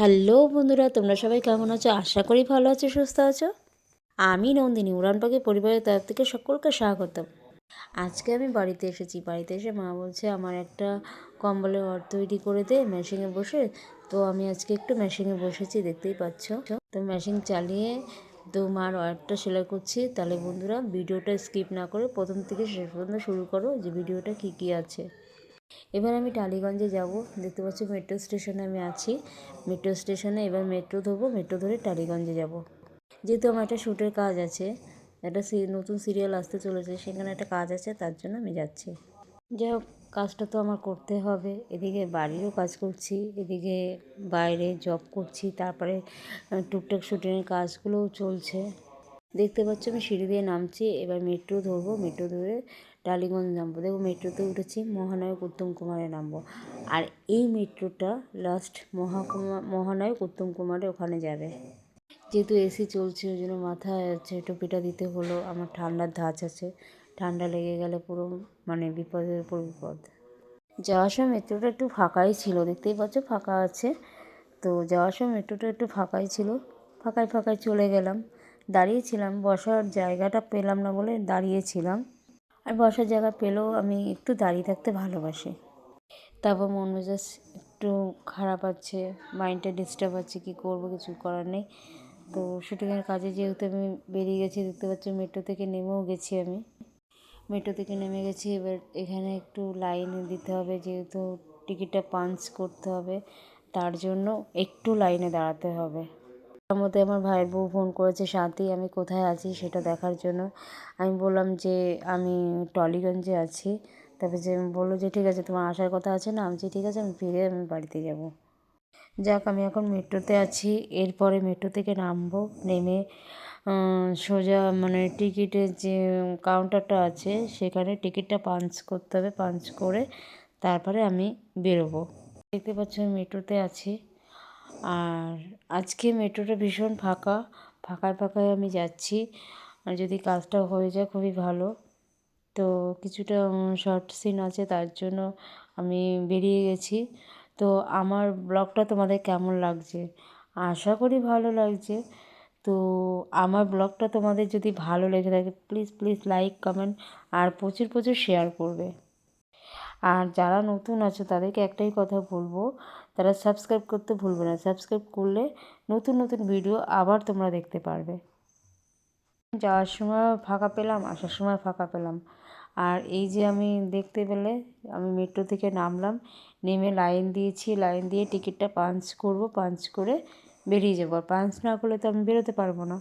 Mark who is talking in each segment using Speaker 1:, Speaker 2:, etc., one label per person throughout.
Speaker 1: Hello বন্ধুরা, তোমরা সবাই কেমন আছো? আশা করি ভালো আছো, সুস্থ আছো। আমি নন্দিনী, উড়ান পাখি পরিবারের তরফ থেকে সকলকে স্বাগতম। আজকে আমি বাড়িতে এসেছি। বাড়িতে এসে মা বলছে, আমার একটা কম্বলের ঘর তৈরি করে দে মেশিনে বসে। তো আমি আজকে একটু মেশিনে বসেছি, দেখতেই পাচ্ছ। তো মেশিন চালিয়ে তো মার ওয়ারটা সেলাই করছি। তাহলে বন্ধুরা, ভিডিওটা স্কিপ না করে প্রথম থেকে শেষ পর্যন্ত শুরু করো যে ভিডিওটা কী কী আছে। এবার আমি টালিগঞ্জে যাব। দেখতে পাচ্ছি মেট্রো স্টেশনে আমি আছি। মেট্রো স্টেশনে এবার মেট্রো ধরবো। মেট্রো ধরে টালিগঞ্জে যাব। যেহেতু আমার একটা শ্যুটের কাজ আছে, একটা নতুন সিরিয়াল আসতে চলেছে, সেখানে একটা কাজ আছে, তার জন্য আমি যাচ্ছি। যাই হোক, কাজটা তো আমার করতে হবে। এদিকে বাড়িরও কাজ করছি, এদিকে বাইরে জব করছি, তারপরে টুকটাক শুটিংয়ের কাজগুলোও চলছে। দেখতে পাচ্ছ আমি সিঁড়ি দিয়ে নামছি। এবার মেট্রো ধরবো। মেট্রো ধরে টালিগঞ্জ নামবো। দেখো মেট্রোতে উঠেছি, মহানায়ক উত্তম কুমারে নামবো। আর এই মেট্রোটা লাস্ট মহাকুমার মহানায়ক উত্তম কুমারে ওখানে যাবে। যেহেতু এসি চলছে, ওই জন্য মাথায় আছে, টুপিটা দিতে হলো, আমার ঠান্ডার ধাঁচ আছে। ঠান্ডা লেগে গেলে পুরো মানে বিপদের উপর বিপদ। যাওয়ার সময় মেট্রোটা একটু ফাঁকাই ছিল, দেখতেই পাচ্ছ ফাঁকা আছে। তো যাওয়ার সময় মেট্রোটা একটু ফাঁকাই ছিল ফাঁকায় ফাঁকায় চলে গেলাম। দাঁড়িয়েছিলাম, বসার জায়গাটা পেলাম না বলে দাঁড়িয়েছিলাম। আর বসার জায়গা পেলেও আমি একটু দাঁড়িয়ে থাকতে ভালোবাসি। তারপর মন মেজাজ একটু খারাপ আছে মাইন্ডটা ডিস্টার্ব আছে, কী করব কিছু করার নেই। তো শুটিংয়ের কাজে যেহেতু আমি বেরিয়ে গেছি, দেখতে পাচ্ছি মেট্রো থেকে নেমেও গেছি আমি। মেট্রো থেকে নেমে গেছি, এবার এখানে একটু লাইন দিতে হবে, যেহেতু টিকিটটা পাঞ্চ করতে হবে, তার জন্য একটু লাইনে দাঁড়াতে হবে। মধ্যে আমার ভাইয়ের বউ ফোন করেছে, শান্তি, আমি কোথায় আছি সেটা দেখার জন্য? আমি বললাম যে, আমি টলিগঞ্জে আছি। তবে যে বলল যে, ঠিক আছে, তোমার আসার কথা আছে না? আমি যে ঠিক আছে, আমি ফিরে আমি বাড়িতে যাব। যাক, আমি এখন মেট্রোতে আছি। এরপরে মেট্রো থেকে নামবো, নেমে সোজা মানে টিকিটের যে কাউন্টারটা আছে, সেখানে টিকিটটা পাঞ্চ করতে হবে, পাঞ্চ করে তারপরে আমি বেরোবো। দেখতে পাচ্ছ, আমি মেট্রোতে আছি। আর আজকে মেট্রোটা ভীষণ ফাঁকা ফাঁকায় ফাঁকায় আমি যাচ্ছি। আর যদি কাজটা হয়ে যায় খুবই ভালো। তো কিছুটা শর্ট সিন আছে, তার জন্য আমি বেরিয়ে গেছি। তো আমার ব্লগটা তোমাদের কেমন লাগছে? আশা করি ভালো লাগছে। তো আমার ব্লগটা তোমাদের যদি ভালো লেগে থাকে প্লিজ প্লিজ লাইক কমেন্ট আর প্রচুর প্রচুর শেয়ার করবে। আর যারা নতুন আছো, তাদেরকে একটাই কথা বলব, তারা সাবস্ক্রাইব করতে ভুলবে না। সাবস্ক্রাইব করলে নতুন নতুন ভিডিও আবার তোমরা দেখতে পারবে। যাওয়ার সময় ফাঁকা পেলাম, আসার সময় ফাঁকা পেলাম। আর এই যে আমি দেখতে পেলে, আমি মেট্রো থেকে নামলাম, নেমে লাইন দিয়েছি। লাইন দিয়ে টিকিটটা পাঞ্চ করব পাঞ্চ করে বেরিয়ে যাব। আর পাঞ্চ না করলে তো আমি বেরোতে পারব না।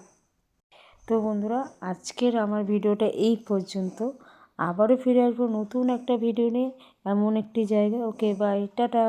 Speaker 1: তো বন্ধুরা, আজকের আমার ভিডিওটা এই পর্যন্ত। আবারও ফিরে আসব নতুন একটা ভিডিও নিয়ে। এমন একটি জায়গায় ওকে বাই টাটা।